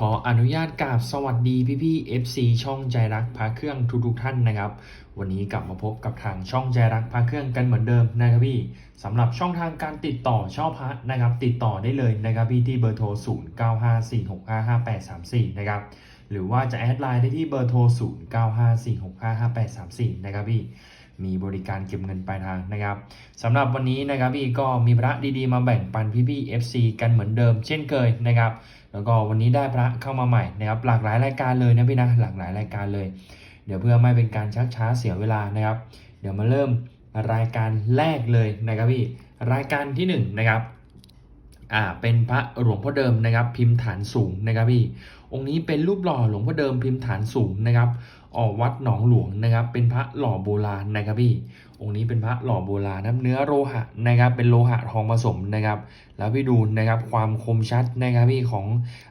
ขออนุญาตกราบสวัสดีพี่พี่ FC ช่องใจรักพาเครื่องทุกทุกท่านนะครับ วันนี้กลับมาพบกับทางช่องใจรักพาเครื่องกันเหมือนเดิมนะครับพี่สำหรับช่องทางการติดต่อเช่าพระนะครับ ติดต่อได้เลยนะครับพี่ที่เบอร์โทร 0954655834 นะครับหรือว่าจะแอดไลน์ได้ที่เบอร์โทร 0954655834 นะครับพี่มีบริการเก็บเงินปลายทางนะครับสำหรับวันนี้นะครับพี่ก็มีพระดีๆมาแบ่งปันพี่ๆ FC กันเหมือนเดิมเช่นเคยนะครับ แล้วก็วันนี้ได้พระเข้ามาใหม่นะครับหลากหลายรายการเลยนะพี่นะหลากหลายรายการเลย เดี๋ยวเพื่อไม่เป็นการชักช้าเสียเวลานะครับ เดี๋ยวมาเริ่มรายการแรกเลยนะครับพี่รายการที่หนึ่งนะครับอ่าเป็นพระหลวงพ่อเดิมนะครับ พิมพ์ฐานสูงนะครับพี่องค์นี้เป็นรูปหล่อหลวงพ่อเดิมพิมพ์ฐานสูงนะครับออกวัดหนองหลวงนะครับ เป็นพระหล่อโบราณนะครับพี่ องค์นี้เป็นพระหล่อโบราณนะครับเนื้อโลหะนะครับ เป็นโลหะทองผสมนะครับ แล้วพี่ดูนะครับความคมชัดนะครับพี่ของ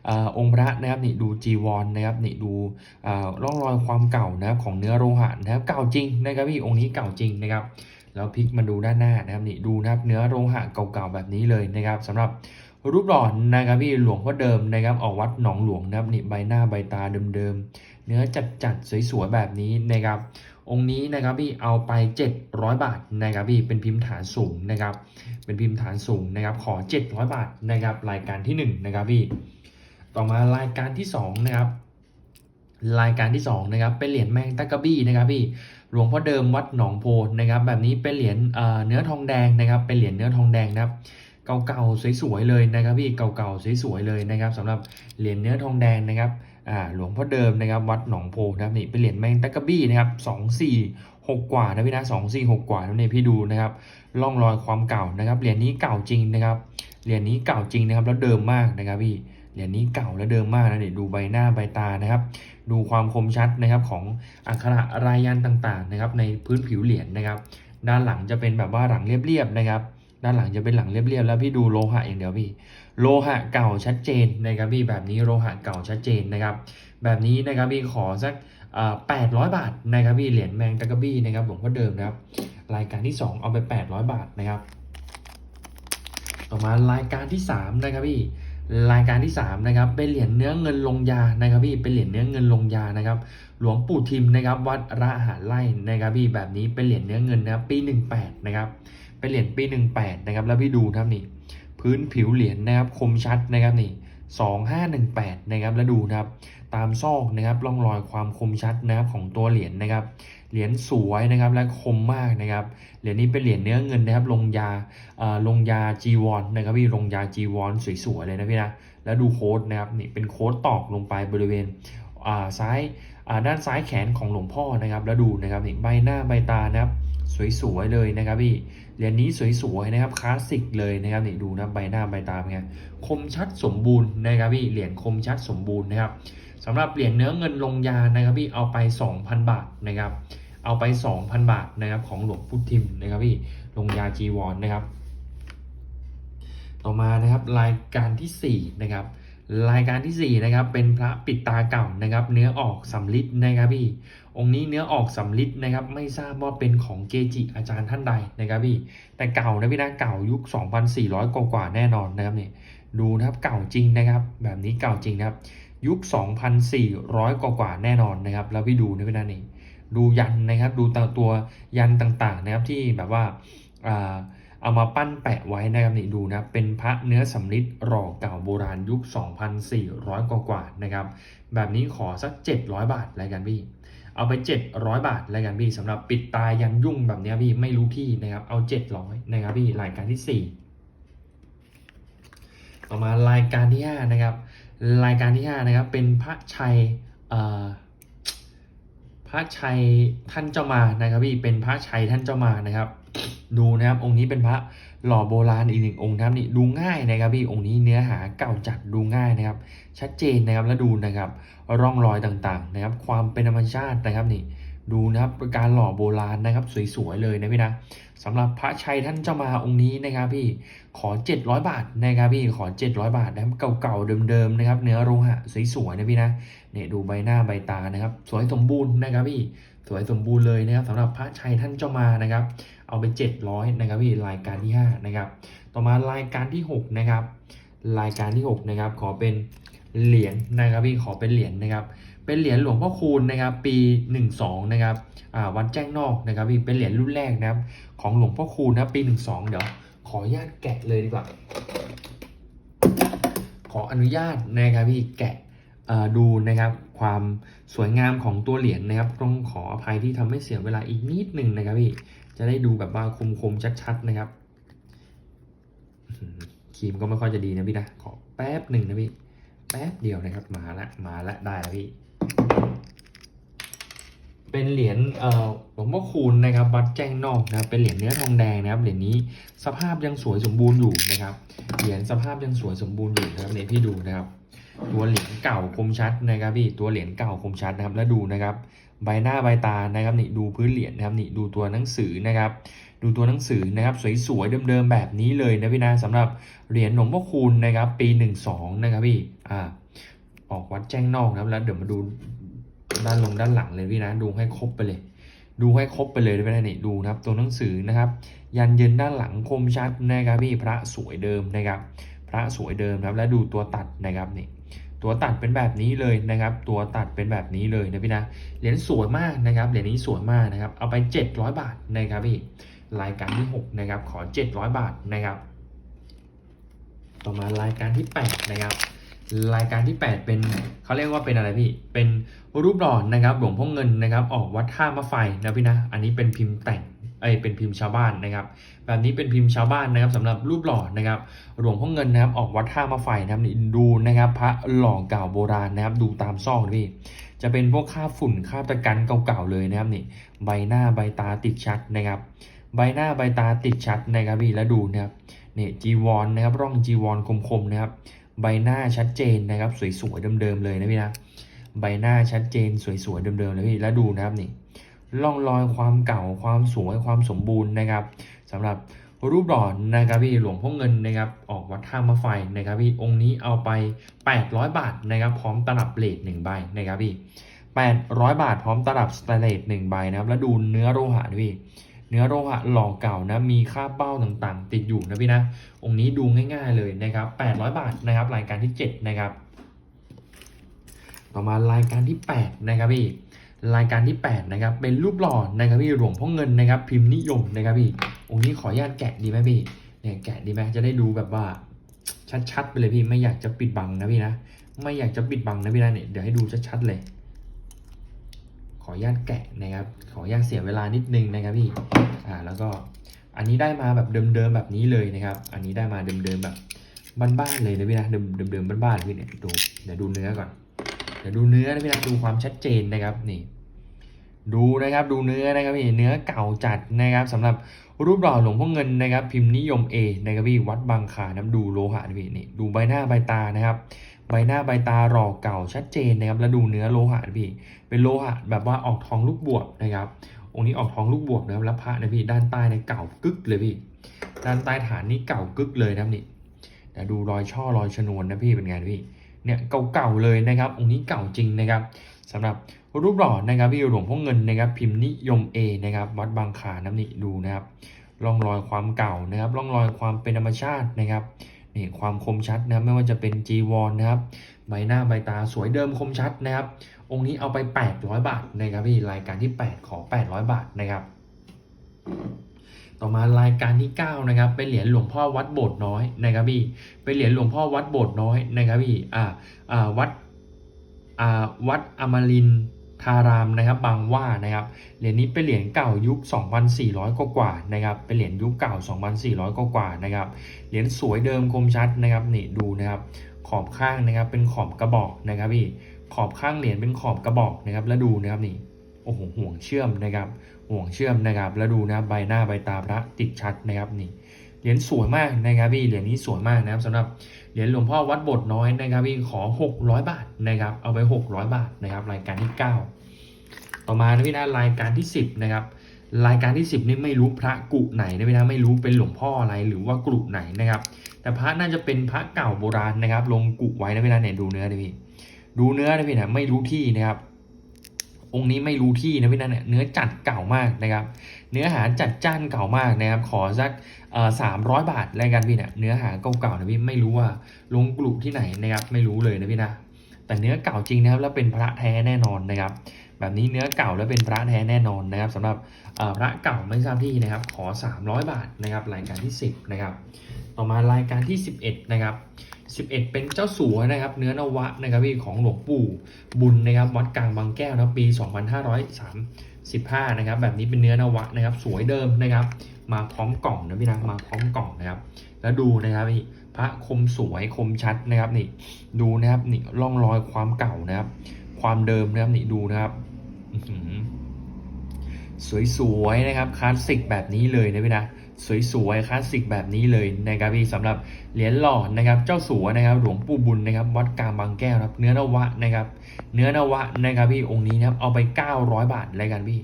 อองค์พระนะครับนี่ดูจีวรนะครับนี่ดูร่องรอยความเก่านะครับของเนื้อโลหะนะครับ เก่าจริงนะครับพี่องค์นี้เก่าจริงนะครับแล้วพลิกมาดูด้านหน้านะครับนี่ดูนะครับเนื้อโลหะเก่าๆแบบนี้เลยนะครับสำหรับรูปหล่อนะครับพี่หลวงพ่อเดิมนะครับออกวัดหนองหลวงนะครับนี่ใบหน้าใบตาเดิม เนื้อจัดๆสวยๆแบบนี้นะครับ องค์นี้นะครับพี่เอาไป 700 บาทนะครับพี่เป็นพิมพ์ฐานสูงนะครับ เป็นพิมพ์ฐานสูงนะครับ ขอ 700 บาทนะครับรายการที่1นะครับพี่ต่อมารายการที่2นะครับรายการที่2นะครับเป็นเหรียญแมงตะกะบี้นะครับพี่หลวงพ่อเดิมวัดหนองโพนะครับแบบนี้เป็นเหรียญเอ่อเนื้อทองแดงนะครับเป็นเหรียญเนื้อทองแดงนะครับ เก่าๆสวยๆเลยนะครับพี่เก่าๆสวยๆเลยนะครับสำหรับเหรียญเนื้อทองแดงนะครับหลวงพ่อเดิมนะครับวัดหนองโพนะครับนี่เป็นเหรียญแมงตะกะบี้นะครับสองสี่หกกว่านะพี่นะสองสี่หกกว่านั่นเองพี่ดูนะครับร่องรอยความเก่านะครับเหรียญนี้เก่าจริงนะครับเหรียญนี้เก่าจริงนะครับแล้วเดิมมากนะครับพี่เหรียญนี้เก่าแล้วเดิมมากนะเนี่ยดูใบหน้าใบตานะครับ ดูความคมชัดนะครับของอักขระรายยันต่างๆนะครับในพื้นผิวเหรียญนะครับ ด้านหลังจะเป็นแบบว่าหลังเรียบๆนะครับ ด้านหลังจะเป็นหลังเรียบๆแล้วพี่ดูโลหะอย่างเดียวพี่ โลหะเก่าชัดเจนนะครับพี่แบบนี้โลหะเก่าชัดเจนนะครับ แบบนี้นะครับพี่ขอสักแปดร้อยบาทนะครับพี่เหรียญแมงตะกะบี้นะครับหลวงพ่อเดิมนะครับ รายการที่ 2 เอาไป 800 บาทนะครับ ต่อมารายการที่ 3 นะครับพี่รายการที่3นะครับเป็นเหรียญเนื้อเงินลงยานะครับพี่เป็นเหรียญเนื้อเงินลงยานะครับ หลวงปู่ทิมนะครับวัดระหาไร่นะครับพี่แบบนี้เป็นเหรียญเนื้อเงินนะครับปี18นะครับเป็นเหรียญปี18นะครับแล้วพี่ดูนะครับนี่พื้นผิวเหรียญนะครับคมชัดนะครับนี่2518นะครับแล้วดูนะครับตามซอกนะครับร่องรอยความคมชัดนะครับของตัวเหรียญนะครับเหรียญสวยนะครับและคมมากนะครับเหรียญนี้เป็นเหรียญเนื้อเงินนะครับลงยาเอ่อลงยาจีวรนนะครับพี่ลงยาจีวรสวยๆเลยนะพี่นะแล้วดูโค้ดนะครับนี่เป็นโค้ดตอกลงไปบริเวณอ่าซ้าย ด้านซ้ายแขนของหลวงพ่อนะครับ แล้วดูนะครับนี่ใบหน้าใบตานะครับ สวยๆเลยนะครับพี่เหรียญนี้สวยๆนะครับคลาสสิกเลยนะครับนี่ดูนะใบหน้าใบตาเป็นไงคมชัดสมบูรณ์นะครับพี่เหรียญคมชัดสมบูรณ์นะครับสำหรับเหรียญเนื้อเงินลงยานะครับพี่เอาไป 2,000 บาทนะครับ เอาไป 2,000 บาทนะครับของหลวงพุทธิมนะครับพี่ลงยาจีวรนนะครับ ต่อมานะครับรายการทีสี่4นะครับ รายการทีสี่4นะครับเป็นพระปิดตาเก่านะครับ เนื้อออกสำลิดนะครับพี่ องค์นี้เนื้อออกสำลิดนะครับ ไม่ทราบว่าเป็นของเกจิอาจารย์ท่านใดนะครับพี่ แต่เก่านะพี่นะเก่ายุค 2,400 กว่ากว่าแน่นอนนะครับเนี่ยดูนะครับเก่าจริงนะครับ แบบนี้เก่าจริงนะครับ ยุค 2,400 กว่ากว่าแน่นอนนะครับ แล้วพี่ดูนะพี่นะนี่ดูยันนะครับ ดูตาตัวยันต่างๆนะครับที่แบบว่าอ่า เอามาปั้นแปะไว้นะครับนี่ดูนะเป็นพระเนื้อสำริดหล่อเก่าโบราณยุค 2,400 กว่ากว่านะครับ แบบนี้ขอสัก 700 บาทแล้วกันพี่ เอาไป 700 บาทแล้วกันพี่สำหรับปิดตายันยุ่งแบบนี้พี่ไม่รู้ที่นะครับ เอา 700นะครับพี่รายการที่ 4 ต่อมารายการที่ 5 นะครับ รายการที่ 5 นะครับ เป็นพระชัยเอ่อพระชัยท่านเจ้ามานะครับพี่เป็นพระชัยท่านเจ้ามานะครับ ดูนะครับองค์นี้เป็นพระหล่อโบราณอีกหนึ่งองค์นะครับนี่ดูง่ายนะครับพี่องค์นี้เนื้อหาเก่าจัดดูง่ายนะครับ ชัดเจนนะครับแล้วดูนะครับ ร่องรอยต่างๆนะครับ ความเป็นธรรมชาตินะครับนี่ดูนะครับการหล่อโบราณนะครับ สวยๆเลยนะพี่นะสำหรับพระชัยท่านเจ้ามาองค์นี้นะครับพี่ขอ 700 บาทนะครับพี่ขอ 700 บาทนะครับเก่าๆเดิมๆนะครับ เนื้อโลหะสวยๆนะพี่นะเนี่ยดูใบหน้าใบตานะครับ สวยสมบูรณ์นะครับพี่สวยสมบูรณ์เลยนะครับสำหรับพระชัยท่านเจ้ามานะครับ เอาไป 700นะครับพี่รายการที่5นะครับต่อมารายการที่6นะครับรายการที่6นะครับขอเป็นเหรียญนะครับพี่ขอเป็นเหรียญนะครับ เป็นเหรียญหลวงพ่อคูณนะครับ ปี 12นะครับวัดแจ้งนอกนะครับพี่เป็นเหรียญรุ่นแรกนะครับ ของหลวงพ่อคูณนะครับปี 12 เดี๋ยวขออนุญาตแกะเลยดีกว่า ขออนุญาตนะครับพี่แกะดูนะครับความสวยงามของตัวเหรียญนะครับ ต้องขออภัยที่ทำให้เสียเวลาอีกนิดหนึ่งนะครับพี่ จะได้ดูแบบว่าคมๆชัดๆนะครับครีมก็ไม่ค่อยจะดีนะพี่นะขอแป๊บหนึ่งนะพี่แป๊บเดียวนะครับมาละมาละได้แล้วพี่เป็นเหรียญเอ่อหลวงพ่อคูณนะครับวัดแจ้งนอกนะครับเป็นเหรียญเนื้อทองแดงนะครับเหรียญนี้สภาพยังสวยสมบูรณ์อยู่นะครับเหรียญสภาพยังสวยสมบูรณ์อยู่นะครับเนี่ยพี่ดูนะครับ ตัวเหรียญเก่าคมชัดนะครับพี่ตัวเหรียญเก่าคมชัดนะครับแล้วดูนะครับ ใบหน้าใบตานะครับนี่ดูพื้นเหรียญนะครับนี่ดูตัวหนังสือนะครับ ดูตัวหนังสือนะครับสวยๆเดิมๆแบบนี้เลยนะพี่นะสำหรับเหรียญหลวงพ่อคูณนะครับ ปี 12 นะครับพี่อ่าออกวัดแจ้งนอกนะครับแล้วเดี๋ยวมาดูด้านลงด้านหลังเลยพี่นะดูให้ครบไปเลย ดูให้ครบไปเลยได้ไหมนี่ดูนะครับตัวหนังสือนะครับ ยันเยินด้านหลังคมชัดนะครับพี่พระสวยเดิมนะครับ พระสวยเดิมนะครับแล้วดูตัวตัดนะครับนี่ ตัวตัดเป็นแบบนี้เลยนะครับ ตัวตัดเป็นแบบนี้เลยนะพี่นะ เหรียญสวยมากนะครับ เหรียญนี้สวยมากนะครับ เอาไป 700 บาทนะครับพี่ รายการที่ 6 นะครับ ขอ 700 บาทนะครับ ต่อมารายการที่ 8 นะครับ รายการที่ 8 เป็นเขาเรียกว่าเป็นอะไรพี่ เป็นรูปหล่อนะครับ หลวงพ่อเงินนะครับ ออกวัดท่ามะไฟนะพี่นะ อันนี้เป็นพิมพ์แต่ง เอ้เป็นพิมพ์ชาวบ้านนะครับ แบบนี้เป็นพิมพ์ชาวบ้านนะครับสำหรับรูปหล่อนะครับหลวงพ่อเงินนะครับออกวัดท่ามะไฟนะครับดูนะครับ พระหล่อเก่าโบราณนะครับ ดูตามซอกนะพี่จะเป็นพวกคราบฝุ่นคราบตะกันเก่าๆเลยนะครับนี่ใบหน้าใบตาติดชัดนะครับ ใบหน้าใบตาติดชัดนะครับพี่แล้วดูนะครับนี่จีวรนะครับร่องจีวรคมๆนะครับ ใบหน้าชัดเจนนะครับ สวยๆเดิมๆเลยนะพี่นะใบหน้าชัดเจนสวยๆเดิมๆเลยพี่แล้วดูนะครับนี่ ร่องรอยความเก่าความสวยความสมบูรณ์นะครับสำหรับรูปหล่อนะครับพี่หลวงพ่อเงินนะครับ ออกวัดท่ามะไฟนะครับพี่องค์นี้เอาไป 800 บาทนะครับ พร้อมตลับเลทหนึ่งใบนะครับพี่800 บาทพร้อมตลับสแตเลสหนึ่งใบนะครับ แล้วดูเนื้อโลหะนะพี่เนื้อโลหะหล่อเก่านะมีค่าเป้าต่างๆ ติดอยู่นะพี่นะ องค์นี้ดูง่าย ๆเลยนะครับ 800 บาทนะครับ รายการที่ 7 นะครับ ต่อมารายการที่ 8 นะครับพี่ รายการที่ 8 นะครับ เป็นรูปหล่อนะครับพี่หลวงพ่อเงินนะครับ พิมพ์นิยมนะครับพี่องค์นี้ขออนุญาตแกะดีไหมพี่เนี่ยแกะดีไหมจะได้ดูแบบว่าชัดๆไปเลยพี่ไม่อยากจะปิดบังนะพี่นะไม่อยากจะปิดบังนะพี่นะเนี่ยเดี๋ยวให้ดูชัดๆเลย ขออนุญาตแกะนะครับ ขออนุญาตเสียเวลานิดนึงนะครับพี่อ่าแล้วก็อันนี้ได้มาแบบเดิมๆแบบนี้เลยนะครับ อันนี้ได้มาเดิมๆแบบบ้านๆเลยนะพี่นะเดิมๆบ้านๆพี่เนี่ยดูเดี๋ยวดูเนื้อก่อนเดี๋ยวดูเนื้อนะพี่นะดูความชัดเจนนะครับนี่ ดูนะครับดูเนื้อนะครับพี่เนื้อเก่าจัดนะครับสำหรับรูปหล่อหลวงพ่อเงินนะครับ พิมพ์นิยม A นะครับพี่วัดบางขาน้ำดูโลหะนะพี่นี่ดูใบหน้าใบตานะครับ ใบหน้าใบตาหล่อเก่าชัดเจนนะครับ แล้วดูเนื้อโลหะพี่ เป็นโลหะแบบว่าออกทองลูกบวบนะครับองค์นี้ออกทองลูกบวบนะครับแล้วพระนะพี่ด้านใต้ในเก่ากึกเลยพี่ ด้านใต้ฐานนี่เก่ากึกเลยนะครับนี่แต่ดูรอยช่อรอยชนวนนะพี่เป็นไงพี่เนี่ยเก่าๆเลยนะครับองค์นี้เก่าจริงนะครับสำหรับ รูปหล่อนะครับพี่หลวงพ่อเงินนะครับพิมพ์นิยม A นะครับวัดบางขาน้ำนี่ดูนะครับร่องรอยความเก่านะครับร่องรอยความเป็นธรรมชาตินะครับนี่ความคมชัดนะไม่ว่าจะเป็นจีวรนะครับใบหน้าใบตาสวยเดิมคมชัดนะครับ องค์นี้เอาไป 800 บาทนะครับพี่รายการที่ 8 ขอ 800 บาทนะครับ ต่อมารายการที่ 9 นะครับ เป็นเหรียญหลวงพ่อวัดโบสถ์น้อยนะครับพี่เป็นเหรียญหลวงพ่อวัดโบสถ์น้อยนะครับพี่อ่าอ่าวัดอ่าวัดอมริน ทารามนะครับบางว่านะครับเหรียญนี้เป็นเหรียญเก่ายุค 2,400 กว่ากว่านะครับเป็นเหรียญยุคเก่า 2,400 กว่ากว่านะครับเหรียญสวยเดิมคมชัดนะครับนี่ดูนะครับขอบข้างนะครับเป็นขอบกระบอกนะครับพี่ขอบข้างเหรียญเป็นขอบกระบอกนะครับแล้วดูนะครับนี่โอ้โหห่วงเชื่อมนะครับห่วงเชื่อมนะครับแล้วดูนะใบหน้าใบตาพระติดชัดนะครับนี่เหรียญสวยมากนะครับพี่เหรียญนี้สวยมากนะครับสำหรับ เหรียญหลวงพ่อวัดโบสถ์น้อยนะครับพี่ขอ 600 บาทนะครับ เอาไป 600 บาทนะครับ รายการที่ 9 ต่อมานะพี่นะรายการที่ 10นะครับรายการที่ 10นี่ไม่รู้พระกุไหนนะพี่นะไม่รู้เป็นหลวงพ่ออะไรหรือว่ากุไหนนะครับ แต่พระน่าจะเป็นพระเก่าโบราณนะครับ ลงกุไว้นะพี่นะเนี่ยดูเนื้อดิพี่ดูเนื้อนะพี่นะไม่รู้ที่นะครับองค์นี้ไม่รู้ที่นะพี่นะเนี่ยเนื้อจัดเก่ามากนะครับ เนื้อหาจัดจ้านเก่ามากนะครับ ขอสักสามร้อยบาทแล้วกันพี่เนี่ยเนื้อหาเก่าๆนะพี่ไม่รู้ว่าลงกลุ่มที่ไหนนะครับไม่รู้เลยนะพี่นะแต่เนื้อเก่าจริงนะครับแล้วเป็นพระแท้แน่นอนนะครับ แบบนี้เนื้อเก่าแล้วเป็นพระแท้แน่นอนนะครับสำหรับพระเก่าไม่ทราบที่นะครับ ขอ 300 บาทนะครับ รายการที่ 10นะครับต่อมารายการที่ 11นะครับ11 เป็นเจ้าสัวนะครับ เนื้อนวะนะครับพี่ของหลวงปู่บุญนะครับวัดกลางบางแก้วนะปี 2503 15 นะครับ แบบนี้เป็นเนื้อนวะนะครับ สวยเดิมนะครับ มาพร้อมกล่องนะพี่นะมาพร้อมกล่องนะครับ แล้วดูนะครับนี่พระคมสวยคมชัดนะครับนี่ ดูนะครับนี่ร่องรอยความเก่านะครับ ความเดิมนะครับนี่ดูนะครับสวยๆนะครับคลาสสิกแบบนี้เลยนะพี่นะ สวยๆคลาสสิกแบบนี้เลยนะครับพี่สำหรับเหรียญหล่อนะครับ เจ้าสัวนะครับ หลวงปู่บุญนะครับ วัดกลางบางแก้วครับ เนื้อนวะนะครับ เนื้อนวะนะครับพี่องค์นี้นะครับเอาไป 900 บาทรายกันพี่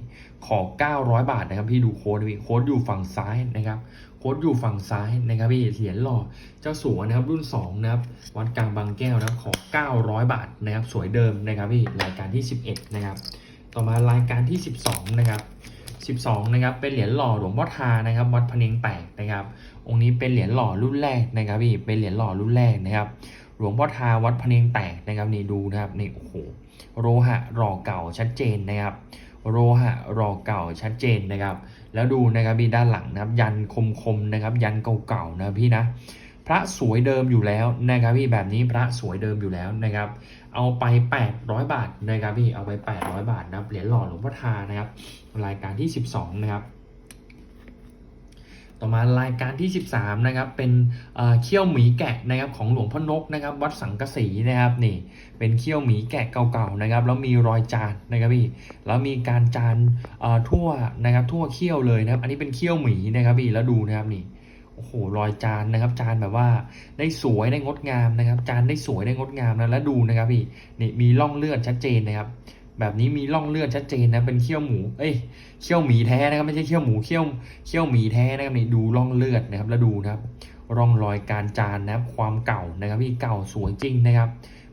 ขอ 900 บาทนะครับพี่ดูโค้ดพี่โค้ดอยู่ฝั่งซ้ายนะครับโค้ดอยู่ฝั่งซ้ายนะครับพี่เหรียญหล่อเจ้าสัวนะครับรุ่น2นะครับวัดกลางบางแก้วนะครับขอ 900 บาทนะครับสวยเดิมนะครับพี่รายการที่ 11 นะครับต่อมารายการที่ 12 นะครับ 12นะครับเป็นเหรียญหล่อหลวงพ่อทานะครับวัดพเนียงแตกนะครับ องค์นี้เป็นเหรียญหล่อรุ่นแรกนะครับพี่เป็นเหรียญหล่อรุ่นแรกนะครับ หลวงพ่อทาวัดพเนียงแตกนะครับนี่ดูนะครับนี่โอ้โหโลหะหล่อเก่าชัดเจนนะครับโลหะหล่อเก่าชัดเจนนะครับ แล้วดูนะครับพี่ด้านหลังนะครับ ยันคมๆนะครับ ยันเก่าๆนะพี่นะ พระสวยเดิมอยู่แล้วนะครับพี่แบบนี้พระสวยเดิมอยู่แล้วนะครับ เอาไป 800 บาทนะครับพี่เอาไป 800 บาทนะครับเหรียญหล่อหลวงพ่อทานะครับ รายการที่ 12 นะครับ ต่อมารายการที่ 13 นะครับ เป็นเอ่อเขี้ยวหมีแกะนะครับของหลวงพ่อนกนะครับ วัดสังกะสีนะครับนี่ เป็นเขี้ยวหมีแกะเก่าๆนะครับแล้วมีรอยจานนะครับพี่แล้วมีการจานทั่วนะครับทั่วเขี้ยวเลยนะครับ อันนี้เป็นเขี้ยวหมีนะครับพี่แล้วดูนะครับนี่ โอ้โหรอยจานนะครับจานแบบว่าได้สวยได้งดงามนะครับ จานได้สวยได้งดงามนะแล้วดูนะครับพี่นี่มีร่องเลือดชัดเจนนะครับ แบบนี้มีร่องเลือดชัดเจนนะเป็นเขี้ยวหมู เอ้ยเขี้ยวหมีแท้นะครับไม่ใช่เขี้ยวหมูเขี้ยวเขี้ยวหมีแท้นะครับนี่ดูร่องเลือดนะครับแล้วดูนะครับร่องรอยการจานนะครับความเก่านะครับพี่เก่าสวยจริงนะครับ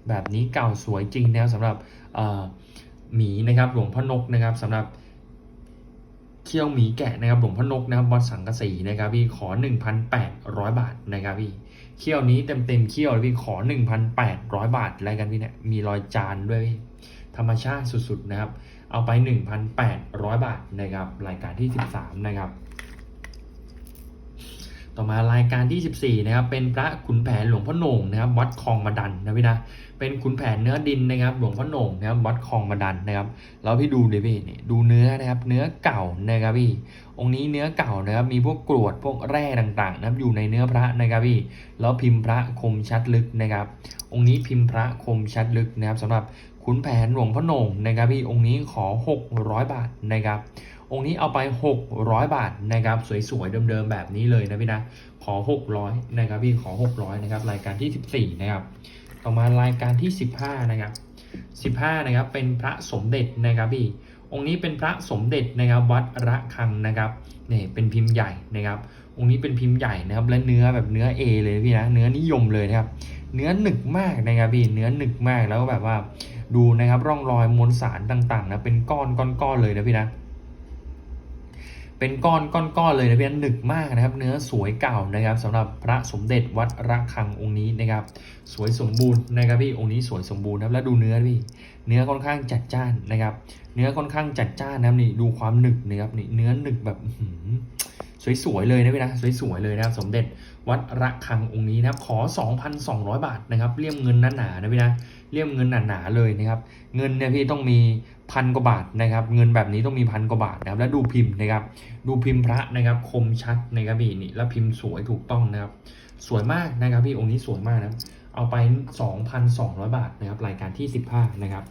แบบนี้เก่าสวยจริงนะครับสำหรับหมีนะครับหลวงพ่อนกนะครับสำหรับ เคี่ยวหมีแกะนะครับหลวงพ่อนกนะครับวัดสังกะสีนะครับพี่ขอ 1,800 บาทนะครับพี่เคี่ยวนี้เต็มเต็มเคี่ยวเลยพี่ขอ 1,800 บาทอะไรกันพี่เนี่ยมีรอยจานด้วยพี่ธรรมชาติสุดๆนะครับ เอาไป 1,800 บาทนะครับรายการที่ 13 นะครับ ต่อมารายการที่ 14 นะครับ เป็นพระขุนแผนหลวงพ่อโหน่งนะครับ วัดคลองมาดันนะพี่นะ เป็นขุนแผนเนื้อดินนะครับ หลวงพ่อโหน่งนะครับ วัดคลองมาดันนะครับ แล้วพี่ดูดิพี่นี่ดูเนื้อนะครับ เนื้อเก่านะครับพี่ องค์นี้เนื้อเก่านะครับ มีพวกกรวดพวกแร่ต่างๆนะครับ อยู่ในเนื้อพระนะครับพี่ แล้วพิมพ์พระคมชัดลึกนะครับ องค์นี้พิมพ์พระคมชัดลึกนะครับสำหรับขุนแผนหลวงพ่อโหน่งนะครับพี่ องค์นี้ขอ 600 บาทนะครับ องค์นี้เอาไป 600 บาทนะครับสวยๆเดิมๆแบบนี้เลยนะพี่นะขอ 600นะครับพี่ขอ 600นะครับรายการที่ 14นะครับต่อมารายการที่ 15นะครับ15นะครับเป็นพระสมเด็จนะครับพี่องค์นี้เป็นพระสมเด็จนะครับวัดระฆังนะครับนี่เป็นพิมพ์ใหญ่นะครับ องค์นี้เป็นพิมพ์ใหญ่นะครับและเนื้อแบบเนื้อ A เลยพี่นะเนื้อนิยมเลยนะครับ เนื้อหนึกมากนะครับพี่เนื้อหนึกมากแล้วก็แบบว่าดูนะครับร่องรอยมวลสารต่างๆนะเป็นก้อนก้อนๆเลยนะพี่นะ เป็นก้อนก้อนๆเลยนะเพี่นหนึกมากนะครับ เนื้อสวยเก่านะครับสำหรับพระสมเด็จวัดระฆังองค์นี้นะครับ สวยสมบูรณ์นะครับพี่องค์นี้สวยสมบูรณ์นะครับแล้วดูเนื้อพี่เนื้อค่อนข้างจัดจ้านนะครับ เนื้อค่อนข้างจัดจ้านนะครับนี่ดูความหนึกนะครับนี่เนื้อหนึกแบบสวยๆเลยนะพี่นะสวยๆเลยนะครับ สมเด็จวัดระฆังองค์นี้นะครับขอ 2,200 บาทนะครับเลี่ยมเงินหนาๆนะพี่นะเลี่ยมเงินหนาๆเลยนะครับ เงินเนี่ยพี่ต้องมี พันกว่าบาทนะครับ เงินแบบนี้ต้องมีพันกว่าบาทนะครับ แล้วดูพิมพ์นะครับ ดูพิมพ์พระนะครับ คมชัดนะครับพี่นี่แล้วพิมพ์สวยถูกต้องนะครับ สวยมากนะครับพี่องค์นี้สวยมากนะเอาไป 2,200 บาทนะครับรายการที่ 15นะครับ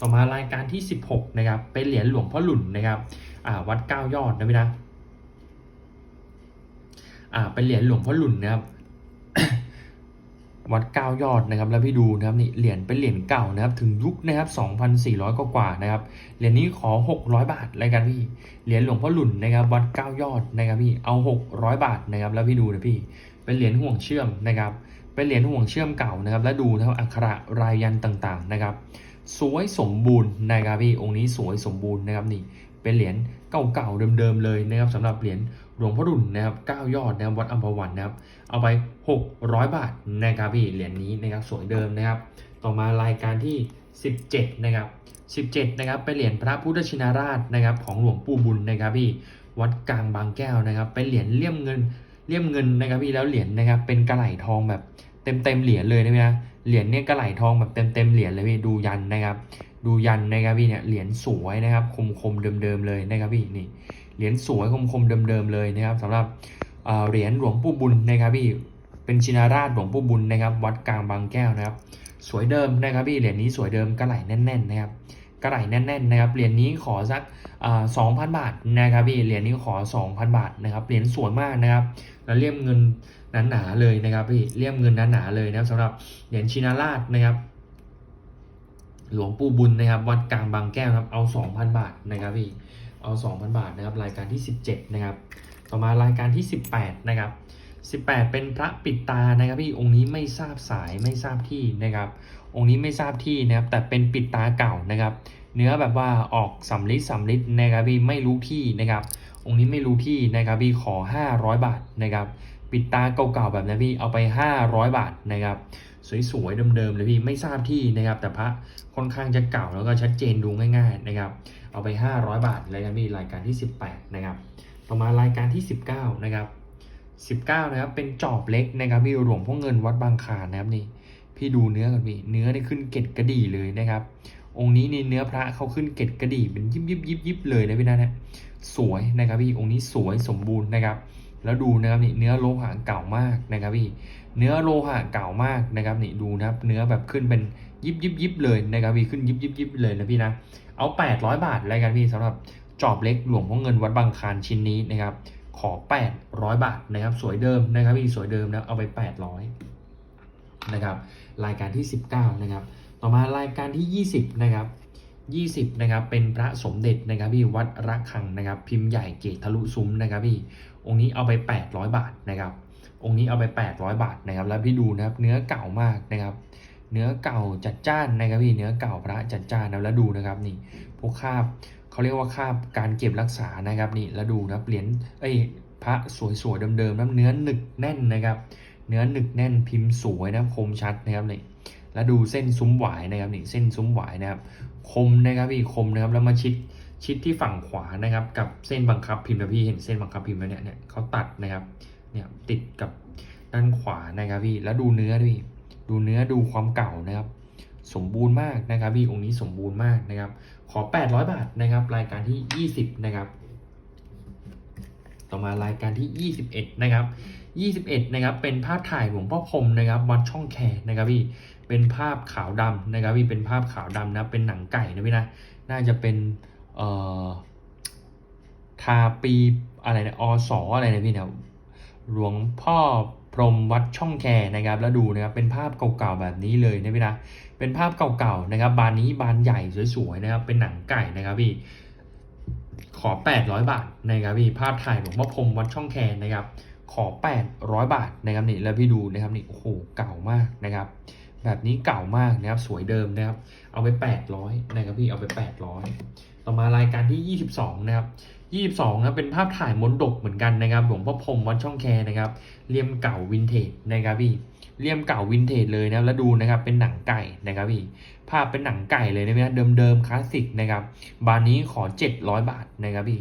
ต่อมารายการที่ 16นะครับเป็นเหรียญหลวงพ่อหลุนนะครับอ่าวัดเก้ายอดนะพี่นะอ่าเป็นเหรียญหลวงพ่อหลุนนะครับ วัดเก้ายอดนะครับ แล้วพี่ดูนะครับนี่เหรียญเป็นเหรียญเก่านะครับ ถึงยุคนะครับ 2,400 กว่ากว่านะครับเหรียญนี้ขอ 600 บาทรายการพี่เหรียญหลวงพ่อหลุนนะครับ วัดเก้ายอดนะครับพี่เอา 600 บาทนะครับ แล้วพี่ดูนะพี่ เป็นเหรียญห่วงเชื่อมนะครับ เป็นเหรียญห่วงเชื่อมเก่านะครับ แล้วดูนะครับอักขระรายยันต่างๆนะครับ สวยสมบูรณ์นะครับพี่องค์นี้สวยสมบูรณ์นะครับนี่เป็นเหรียญเก่าๆเดิมๆเลยนะครับสำหรับเหรียญ หลวงพ่อรุ่นนะครับเก้ายอดนะครับวัดอัมพวันนะครับ เอาไป 600 บาทนะครับพี่เหรียญนี้นะครับสวยเดิมนะครับ ต่อมารายการที่ 17 นะครับ 17 นะครับเป็นเหรียญพระพุทธชินราชนะครับ ของหลวงปู่บุญนะครับพี่วัดกลางบางแก้วนะครับ เป็นเหรียญเลี่ยมเงินเลี่ยมเงินนะครับพี่แล้วเหรียญนะครับ เป็นกระไหลทองแบบเต็มเต็มเหรียญเลยนะพี่นะเหรียญเนี่ยกระไหลทองแบบเต็มเต็มเหรียญเลยพี่ดูยันนะครับ ดูยันนะครับพี่เนี่ยเหรียญสวยนะครับ คมคมๆเดิมๆเลยนะครับพี่นี่ เหรียญสวยคมคมๆเดิมๆเลยนะครับสำหรับเอ่อเหรียญหลวงปู่บุญนะครับพี่เป็นชินาราชหลวงปู่บุญนะครับ วัดกลางบางแก้วนะครับ สวยเดิมนะครับพี่เหรียญนี้สวยเดิมกระไหลแน่น ๆ นะครับกระไหลแน่นๆนะครับเหรียญนี้ขอสักสองพันบาทนะครับพี่เหรียญนี้ขอ 2,000 บาทนะครับเหรียญสวยมากนะครับแล้วเลี่ยมเงินหนาๆเลยนะครับพี่เลี่ยมเงินหนาๆเลยนะครับสำหรับเหรียญชินาราชนะครับ หลวงปู่บุญนะครับ วัดกลางบางแก้วครับเอา 2,000 บาทนะครับพี่ เอา 2,000 บาทนะครับรายการที่ 17 นะครับ ต่อมารายการที่ 18 นะครับ 18 เป็นพระปิดตานะครับพี่องค์นี้ไม่ทราบสายไม่ทราบที่นะครับ องค์นี้ไม่ทราบที่นะครับแต่เป็นปิดตาเก่านะครับ เนื้อแบบว่าออกสำลิดสำลิดนะครับพี่ไม่รู้ที่นะครับ องค์นี้ไม่รู้ที่นะครับพี่ขอ 500 บาทนะครับปิดตาเก่าๆแบบนี้พี่เอาไป 500 บาทนะครับสวยๆเดิมๆเลยพี่ไม่ทราบที่นะครับ แต่พระค่อนข้างจะเก่าแล้วก็ชัดเจนดูง่าย ๆนะครับ เอาไป 500 บาทเลยครับพี่รายการที่ 18 นะครับ ต่อมารายการที่ 19 นะครับ 19 นะครับ เป็นจอบเล็กนะครับพี่หลวงพ่อเงินวัดบางคานนะครับนี่ พี่ดูเนื้อกันพี่ เนื้อนี่ขึ้นเกล็ดกระดี่เลยนะครับ องค์นี้ในเนื้อพระเขาขึ้นเกล็ดกระดี่เป็นยิบยิบยิบยิบเลยนะพี่นะเนี่ยสวยนะครับพี่ องค์นี้สวยสมบูรณ์นะครับ แล้วดูนะครับนี่เนื้อโลหะเก่ามากนะครับพี่ เนื้อโลหะเก่ามากนะครับนี่ดูนะครับ เนื้อแบบขึ้นเป็น ยิบยิบยิบเลยนะครับพี่ขึ้นยิบยิบยิบเลยนะพี่นะ เอา 800 บาทแล้วกันพี่สำหรับจอบเล็กหลวงพ่อเงินวัดบางคานชิ้นนี้นะครับ ขอ 800 บาทนะครับ สวยเดิมนะครับพี่สวยเดิมนะเอาไป 800นะครับรายการที่ 19นะครับต่อมารายการที่ 20นะครับ20นะครับเป็นพระสมเด็จนะครับพี่วัดระฆังนะครับ พิมพ์ใหญ่เกตทะลุซุ้มนะครับพี่องค์นี้เอาไป 800 บาทนะครับองค์นี้เอาไป 800 บาทนะครับ แล้วพี่ดูนะครับเนื้อเก่ามากนะครับ เนื้อเก่าจัดจ้านนะครับพี่เนื้อเก่าพระจัดจ้านนะแล้วดูนะครับนี่พวกคาบเขาเรียกว่าคาบการเก็บรักษานะครับนี่แล้วดูนะเหรียญเอ้ยพระสวยๆเดิมๆนะเนื้อหนึกแน่นนะครับ เนื้อหนึกแน่นพิมพ์สวยนะคมชัดนะครับนี่แล้วดูเส้นซุ้มหวายนะครับนี่เส้นซุ้มหวายนะครับคมนะครับพี่คมนะครับแล้วมาชิดชิดที่ฝั่งขวานะครับ กับเส้นบังคับพิมพ์นะพี่เห็นเส้นบังคับพิมพ์ไหมเนี่ยเนี่ยเขาตัดนะครับเนี่ยติดกับด้านขวานะครับพี่แล้วดูเนื้อด้วย ดูเนื้อดูความเก่านะครับ สมบูรณ์มากนะครับพี่องค์นี้สมบูรณ์มากนะครับ ขอ 800 บาทนะครับ รายการที่ 20 นะครับ ต่อมารายการที่ 21 นะครับ 21 นะครับ เป็นภาพถ่ายหลวงพ่อพรมนะครับวัดช่องแคนะครับพี่เป็นภาพขาวดำนะครับพี่เป็นภาพขาวดำนะเป็นหนังไก่นะพี่นะน่าจะเป็นเอ่อทาปีอะไรนะอสออะไรนะพี่นะหลวงพ่อ พรมวัดช่องแคนะครับแล้วดูนะครับเป็นภาพเก่าๆแบบนี้เลยนะพี่นะเป็นภาพเก่าๆนะครับบานนี้บานใหญ่สวยๆนะครับเป็นหนังไก่นะครับพี่ขอ 800 บาทนะครับพี่ภาพถ่ายหลวงพ่อพรมวัดช่องแคนะครับขอ 800 บาทนะครับนี่แล้วพี่ดูนะครับนี่โอ้โหเก่ามากนะครับ แบบนี้เก่ามากนะครับสวยเดิมนะครับเอาไป 800นะครับพี่เอาไป 800 ต่อมารายการที่ 22 นะครับ 22นะเป็นภาพถ่ายมนดกเหมือนกันนะครับหลวงพ่อพรมวัดช่องแคนะครับเลี่ยมเก่าวินเทจนะครับพี่เลี่ยมเก่าวินเทจเลยนะแล้วดูนะครับเป็นหนังไก่นะครับพี่ภาพเป็นหนังไก่เลยนะพี่เดิมๆคลาสสิกนะครับบานนี้ขอ 700 บาทนะครับพี่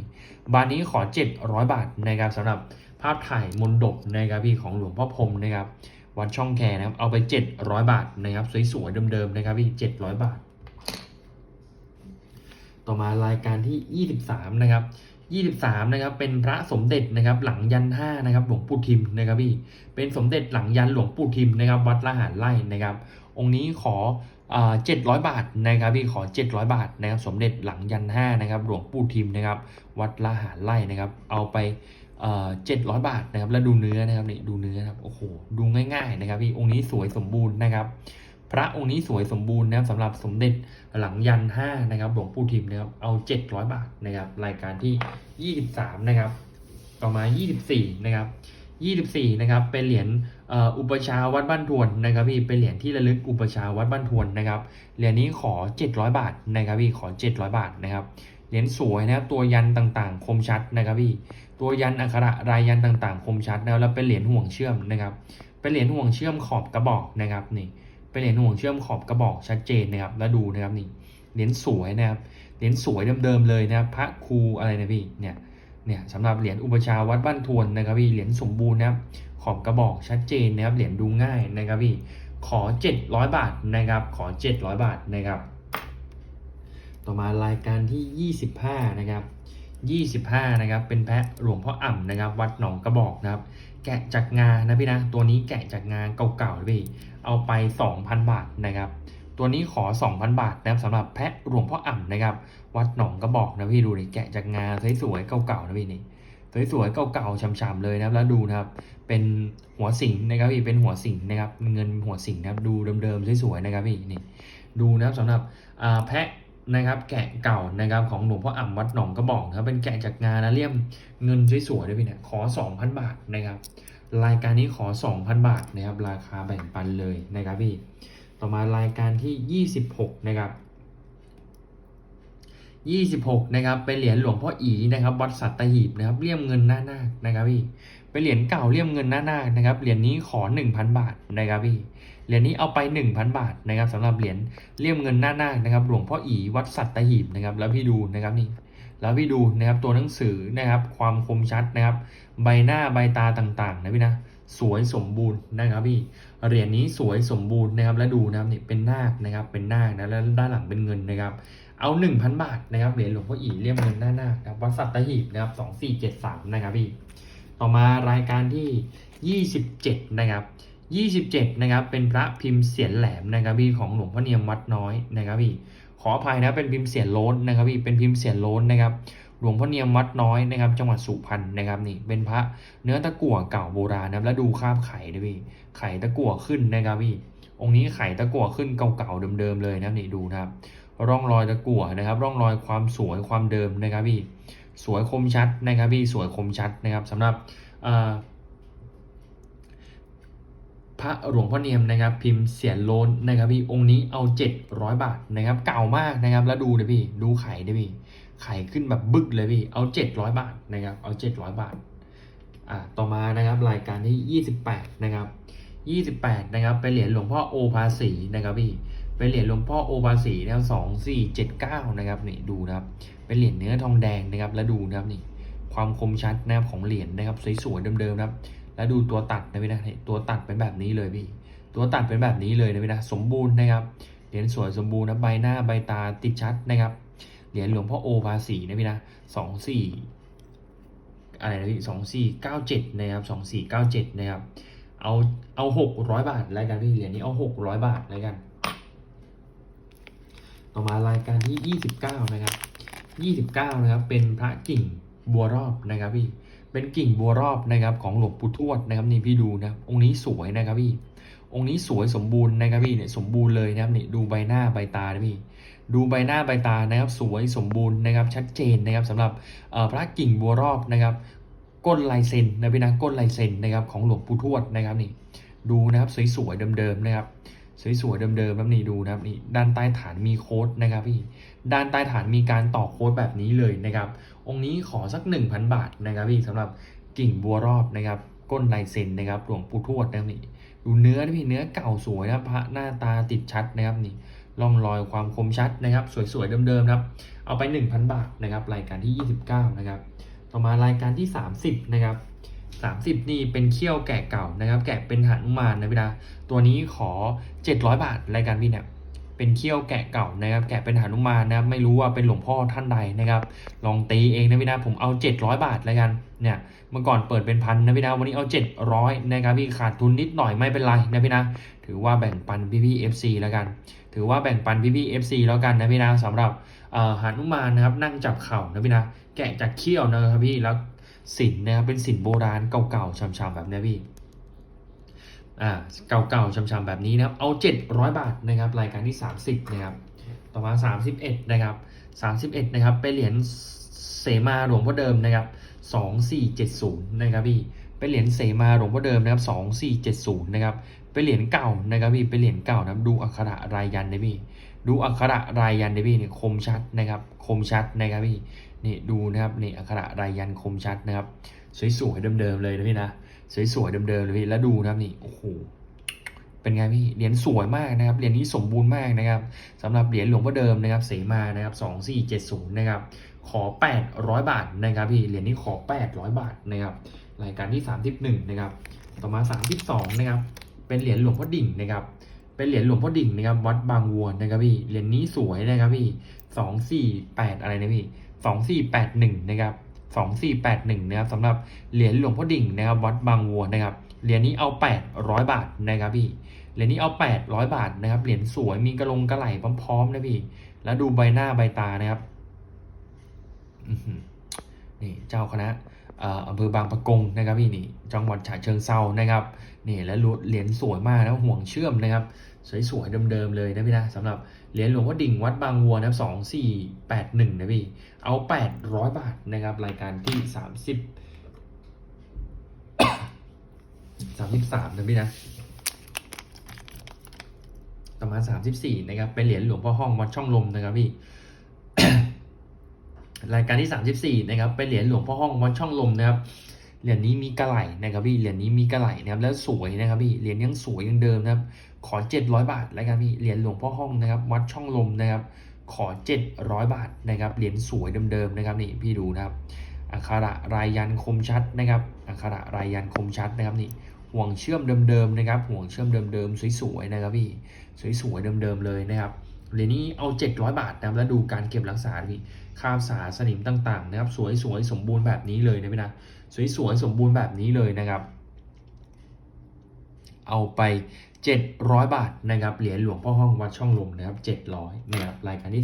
บานนี้ขอ 700 บาทนะครับสำหรับภาพถ่ายมนดกนะครับพี่ของหลวงพ่อพรมนะครับวัดช่องแคนะครับเอาไป 700 บาทนะครับสวยๆเดิมๆนะครับพี่700 บาท ต่อมารายการที่ 23 นะครับ 23นะครับเป็นพระสมเด็จนะครับหลังยันห้านะครับหลวงปู่ทิมนะครับพี่เป็นสมเด็จหลังยันหลวงปู่ทิมนะครับวัดละหารไร่นะครับ องค์นี้ขอเจ็ดร้อยบาทนะครับพี่ขอ 700 บาทนะครับสมเด็จหลังยันห้านะครับหลวงปู่ทิมนะครับวัดละหารไร่นะครับเอาไปเจ็ดร้อยบาทนะครับแล้วดูเนื้อนะครับนี่ดูเนื้อครับโอ้โหดูง่ายๆนะครับพี่องค์นี้สวยสมบูรณ์นะครับ พระองค์นี้สวยสมบูรณ์นะครับสำหรับสมเด็จหลังยันห้านะครับหลวงปู่ทิมนะครับเอา700บาทนะครับรายการที่23นะครับต่อมา24นะครับ24นะครับเป็นเหรียญอุปชาวัดบ้านทวนนะครับพี่เป็นเหรียญที่ระลึกอุปชาวัดบ้านทวนนะครับเหรียญนี้ขอ700บาทนะครับพี่ขอ700บาทนะครับเหรียญสวยนะครับตัวยันต่างๆ คมชัดนะครับพี่ตัวยันอักขระรายยันต่างๆ คมชัดนะแล้วเป็นเหรียญห่วงเชื่อมนะครับเป็นเหรียญห่วงเชื่อมขอบกระบอกนะครับนี่ เป็นเหรียญห่วงเชื่อมขอบกระบอกชัดเจนนะครับ แล้วดูนะครับนี่เหรียญสวยนะครับเหรียญสวยเดิมๆเลยนะครับพระครูอะไรนะพี่เนี่ยเนี่ยสำหรับเหรียญอุปชาวัดบ้านทวนนะครับพี่เหรียญสมบูรณ์นะครับขอบกระบอกชัดเจนนะครับเหรียญดูง่ายนะครับพี่ขอ 700 บาทนะครับขอ 700 บาทนะครับ ต่อมารายการที่ 25 นะครับ 25 นะครับ เป็นแพะหลวงพ่ออ่ำนะครับ วัดหนองกระบอกนะครับ แกะจากงานะพี่นะ ตัวนี้แกะจากงาเก่าๆพี่เอาไป 2,000 บาทนะครับ ตัวนี้ขอ 2,000 บาทนะครับสำหรับแพะหลวงพ่ออ่ำนะครับ วัดหนองกระบอกนะพี่ดูดิแกะจากงาสวยๆเก่าๆนะพี่นี่สวยๆเก่าๆช้ำๆเลยนะครับ แล้วดูนะครับ เป็นหัวสิงนะครับพี่เป็นหัวสิงนะครับ เงินหัวสิงนะครับ ดูเดิมๆสวยๆนะครับพี่นี่ ดูนะครับสำหรับแพะ นะครับแกะเก่านะครับของหลวงพ่ออ่ำวัดหนองกระบอกนะครับเป็นแกะจากงานะเลี่ยมเงินสวยๆด้วยพี่เนี่ยขอ 2,000 บาทนะครับ รายการนี้ขอ 2,000 บาทนะครับ ราคาแบ่งปันเลยนะครับพี่ต่อมารายการที่ 26 นะครับ26 นะครับเป็นเหรียญหลวงพ่ออีนะครับวัดสัตหีบนะครับเลี่ยมเงินหน้านาคนะครับพี่ เป็นเหรียญเก่าเลี่ยมเงินหน้านาคนะครับ เหรียญนี้ขอ 1,000 บาทนะครับพี่ เหรียญนี้เอาไป 1,000 บาทนะครับสำหรับเหรียญเลี่ยมเงินหน้านาคนะครับ หลวงพ่ออีวัดสัตหีบนะครับ แล้วพี่ดูนะครับนี่ แล้วพี่ดูนะครับตัวหนังสือนะครับ ความคมชัดนะครับ ใบหน้าใบตาต่างๆนะพี่นะ สวยสมบูรณ์นะครับพี่ เหรียญนี้สวยสมบูรณ์นะครับ แล้วดูนะครับนี่เป็นนาคนะครับ เป็นนาคนะ แล้วด้านหลังเป็นเงินนะครับเอา 1,000 บาทนะครับเหรียญหลวงพ่ออีเลี่ยมเงินหน้านาคนะครับวัดสัตหีบนะครับ2473นะครับพี่ ต่อมารายการที่ 27 นะครับ 27 นะครับ เป็นพระพิมพ์เสียนแหลมนะครับพี่ของหลวงพ่อเนียมวัดน้อยนะครับพี่ ขออภัยนะเป็นพิมพ์เสียนโล้นนะครับพี่ เป็นพิมพ์เสียนโล้นนะครับ หลวงพ่อเนียมวัดน้อยนะครับ จังหวัดสุพรรณนะครับนี่ เป็นพระเนื้อตะกั่วเก่าโบราณนะแล้วดูคาบไข่ด้วยพี่ ไข่ตะกั่วขึ้นนะครับพี่ องค์นี้ไข่ตะกั่วขึ้นเก่าๆเดิมๆเลยนะนี่ดูนะครับ ร่องรอยตะกั่วนะครับ ร่องรอยความสวยความเดิมนะครับพี่ สวยคมชัดนะครับพี่สวยคมชัดนะครับสำหรับพระหลวงพ่อเนียมนะครับ พิมพ์เสียนโลนนะครับพี่องค์นี้เอา 700 บาทนะครับ เก่ามากนะครับ แล้วดูเลยพี่ดูไข่ด้วยพี่ไข่ขึ้นแบบบึกเลยพี่เอา 700 บาทนะครับ เอา 700 บาทอ่าต่อมานะครับรายการที่ 28 นะครับ 28 นะครับเป็นเหรียญหลวงพ่อโอภาสีนะครับพี่เป็นเหรียญหลวงพ่อโอภาสีนะครับสองสี่เจ็ดเก้านะครับนี่ดูนะครับ เป็นเหรียญเนื้อทองแดงนะครับ แล้วดูนะครับนี่ความคมชัดนะครับของเหรียญนะครับสวยๆเดิมๆนะครับ แล้วดูตัวตัดนะพี่นะตัวตัดเป็นแบบนี้เลยพี่ ตัวตัดเป็นแบบนี้เลยนะพี่นะสมบูรณ์นะครับเหรียญสวยสมบูรณ์นะใบหน้าใบตาติดชัดนะครับเหรียญหลวงพ่อโอภาสีนะพี่นะสองสี่อะไรนะพี่สองสี่เก้าเจ็ดนะครับสองสี่เก้าเจ็ดนะครับ เอาเอาหกร้อยบาทแล้วกันพี่เหรียญนี้เอาหกร้อยบาทแล้วกัน ต่อมารายการที่ยี่สิบเก้านะครับ ยี่สิบเก้านะครับเป็นพระกิ่งบัวรอบนะครับพี่เป็นกิ่งบัวรอบนะครับของหลวงปู่ทวดนะครับนี่พี่ดูนะองค์นี้สวยนะครับพี่องค์นี้สวยสมบูรณ์นะครับพี่เนี่ยสมบูรณ์เลยนะครับนี่ดูใบหน้าใบตานะพี่ดูใบหน้าใบตานะครับสวยสมบูรณ์นะครับชัดเจนนะครับสำหรับพระกิ่งบัวรอบนะครับก้นลายเซ็นนะพี่นะก้นลายเซ็นนะครับของหลวงปู่ทวดนะครับนี่ดูนะครับสวยๆเดิมๆนะครับ สวยๆเดิมๆแบบนี้ดูนะครับนี่ด้านใต้ฐานมีโค้ดนะครับพี่ด้านใต้ฐานมีการต่อโค้ดแบบนี้เลยนะครับ องค์นี้ขอสัก 1,000 บาทนะครับพี่สำหรับกิ่งบัวรอบนะครับก้นลายเซ็นนะครับหลวงปู่ทวดนะครับนี่ดูเนื้อพี่เนื้อเก่าสวยนะพระหน้าตาติดชัดนะครับนี่ร่องรอยความคมชัดนะครับ สวยๆเดิมๆครับ เอาไป 1,000 บาทนะครับ รายการที่ 29 นะครับ ต่อมารายการที่ 30 นะครับ 30 นี่เป็นเขี้ยวแกะเก่านะครับ แกะเป็นหานุมานนะพี่นะตัวนี้ขอ 700 บาทรายการพี่เนี่ยเป็นเขี้ยวแกะเก่านะครับ แกะเป็นหานุมานนะครับไม่รู้ว่าเป็นหลวงพ่อท่านใดนะครับ ลองตีเองนะพี่นะผมเอา 700 บาทแล้วกันเนี่ยเมื่อก่อนเปิดเป็นพันนะพี่นะวันนี้เอา 700นะครับพี่ขาดทุนนิดหน่อยไม่เป็นไรนะพี่นะถือว่าแบ่งปันพี่พี่ๆ FC แล้วกัน ถือว่าแบ่งปันพี่พี่ๆ FC แล้วกันนะพี่นะสำหรับเอ่อหนุมานนะครับนั่งจับเข่านะพี่นะแกะจากเขี้ยวนะครับพี่แล้ว สินนะครับเป็นสินโบราณเก่าๆช้ำๆแบบเนี้ยพี่อ่าเก่าๆช้ำๆแบบนี้นะครับเอา 700 บาทนะครับรายการที่ 30นะครับต่อมา 31นะครับ31นะครับเป็นเหรียญเสมาหลวงพ่อเดิมนะครับ2470นะครับพี่เป็นเหรียญเสมาหลวงพ่อเดิมนะครับ2470นะครับ เป็นเหรียญเก่านะครับพี่เป็นเหรียญเก่านะครับดูอักขระรายยันนะพี่ดูอักขระรายยันนะพี่เนี่ยคมชัดนะครับคมชัดนะครับพี่นี่ดูนะครับนี่อักขระรายยันคมชัดนะครับ สวยๆเดิมๆเลยนะพี่นะสวยๆเดิมๆเลยพี่แล้วดูนะครับนี่โอ้โหเป็นไงพี่เหรียญสวยมากนะครับเหรียญนี้สมบูรณ์มากนะครับสำหรับเหรียญหลวงพ่อเดิมนะครับเสมานะครับสองสี่เจ็ดศูนย์นะครับขอ800บาทนะครับพี่เหรียญนี้ขอ800บาทนะครับรายการที่31นะครับต่อมา32นะครับ เป็นเหรียญหลวงพ่อดิ่งนะครับ เป็นเหรียญหลวงพ่อดิ่งนะครับ วัดบางวัวนะครับพี่ เหรียญนี้สวยนะครับพี่สองสี่แปดอะไรนะพี่สองสี่แปดหนึ่งนะครับสองสี่แปดหนึ่งนะครับสำหรับเหรียญหลวงพ่อดิ่งนะครับ วัดบางวัวนะครับ เหรียญนี้เอา800บาทนะครับพี่ เหรียญนี้เอา800บาทนะครับ เหรียญสวย มีกระลงกระไหลพร้อมๆนะพี่ แล้วดูใบหน้าใบตานะครับนี่เจ้าคณะ ออำเภอบางปะกงนะครับพี่นี่จังหวัดฉะเชิงเซานะครับนี่แล้วเหรียญสวยมากนะห่วงเชื่อมนะครับ สวยๆเดิมๆเลยนะพี่นะสำหรับเหรียญหลวงพ่อดิ่งวัดบางวัวนะครับสองสี่แปดหนึ่งนะพี่เอาแปดร้อยบาทนะครับรายการที่สามสิบสามสิบสามนะพี่นะประมาณสามสิบสี่นะครับเป็นเหรียญหลวงพ่อห้องวัดช่องลมนะครับพี่ รายการที่สามสิบสี่นะครับ เป็นเหรียญหลวงพ่อห้องวัดช่องลมนะครับ เหรียญนี้มีกระไหลนะครับพี่ เหรียญนี้มีกระไหลนะครับ แล้วสวยนะครับพี่ เหรียญยังสวยยังเดิมนะครับ ขอเจ็ดร้อยบาทแล้วกันพี่ เหรียญหลวงพ่อห้องนะครับ วัดช่องลมนะครับ ขอเจ็ดร้อยบาทนะครับ เหรียญสวยเดิมๆนะครับนี่พี่ดูนะครับ อักขระรายยันคมชัดนะครับ อักขระรายยันคมชัดนะครับนี่ ห่วงเชื่อมเดิมๆนะครับ ห่วงเชื่อมเดิมๆสวยๆนะครับพี่ สวยๆเดิมๆเลยนะครับ เหรียญนี้เอา 700 บาทนะครับแล้วดูการเก็บรักษาพี่คราบสาสนิมต่างๆนะครับ สวยๆสมบูรณ์แบบนี้เลยนะพี่นะสวยๆสมบูรณ์แบบนี้เลยนะครับ เอาไป 700 บาทนะครับเหรียญหลวงพ่อห้องวัดช่องลมนะครับ 700นะครับรายการที่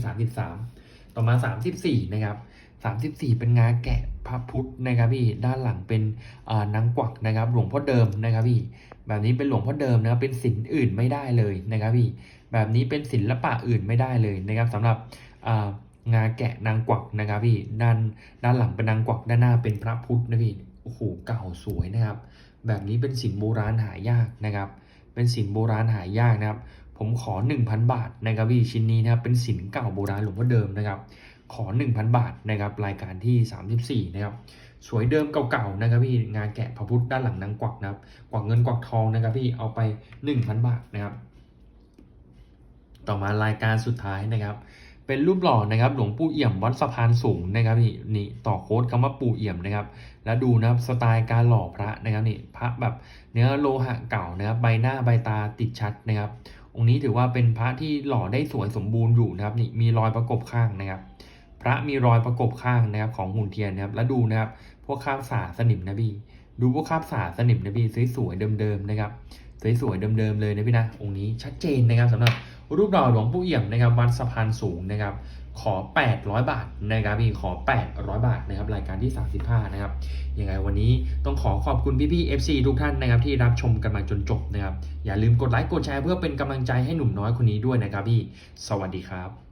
33 ต่อมา 34 นะครับ 34 เป็นงาแกะพระพุทธนะครับพี่ด้านหลังเป็นนางกวักนะครับ หลวงพ่อเดิมนะครับพี่แบบนี้เป็นหลวงพ่อเดิมนะครับเป็นศิลป์อื่นไม่ได้เลยนะครับพี่ แบบนี้เป็นศิละปะอื่นไม่ได้เลยนะครับสำหรับอ่างาแกะนางกวักนะครับพี่ด้านด้านหลังเป็นนางกวักด้านหน้าเป็นพระพุทธนะพี่โอ้โหเก่าสวยนะครับ แบบนี้เป็นศิลโบราณหายากนะครับ เป็นศิลโบราณหายากนะครับ ผมขอ 1,000 บาทนะครับพี่ชิ้นนี้นะครับเป็นศิลเก่าโบราณหลวงพ่อเดิมนะครับ ขอ 1,000 บาทนะครับรายการที่ 34 นะครับสวยเดิมเก่าๆนะครับพี่งานแกะพระพุทธด้านหลังนางกวักนะครับกวักเงินกวักทองนะครับพี่เอาไป 1,000 บาทนะครับ ต่อมารายการสุดท้ายนะครับ เป็นรูปหล่อนะครับ หลวงปู่เอี่ยมวัดสะพานสูงนะครับนี่นี่ต่อโค้ดคำว่าปู่เอี่ยมนะครับ แล้วดูนะครับสไตล์การหล่อพระนะครับนี่พระแบบเนื้อโลหะเก่านะครับใบหน้าใบตาติดชัดนะครับ องค์นี้ถือว่าเป็นพระที่หล่อได้สวยสมบูรณ์อยู่นะครับนี่มีรอยประกบข้างนะครับ พระมีรอยประกบข้างนะครับของหุ่นเทียนนะครับ แล้วดูนะครับพวกคราบสาสนิมนะพี่ดูพวกคราบสาสนิมนะพี่สวยๆเดิมๆนะครับสวยๆเดิมๆเลยนะพี่นะองค์นี้ชัดเจนนะครับสำหรับ รูปหล่อหลวงปู่เอี่ยมนะครับวัดสะพานสูงนะครับขอ 800 บาทนะครับพี่ขอ 800 บาทนะครับรายการที่ 35 นะครับยังไงวันนี้ต้องขอขอบคุณพี่ๆ FC ทุกท่านนะครับที่รับชมกันมาจนจบนะครับอย่าลืมกดไลค์กดแชร์เพื่อเป็นกำลังใจให้หนุ่มน้อยคนนี้ด้วยนะครับพี่ สวัสดีครับ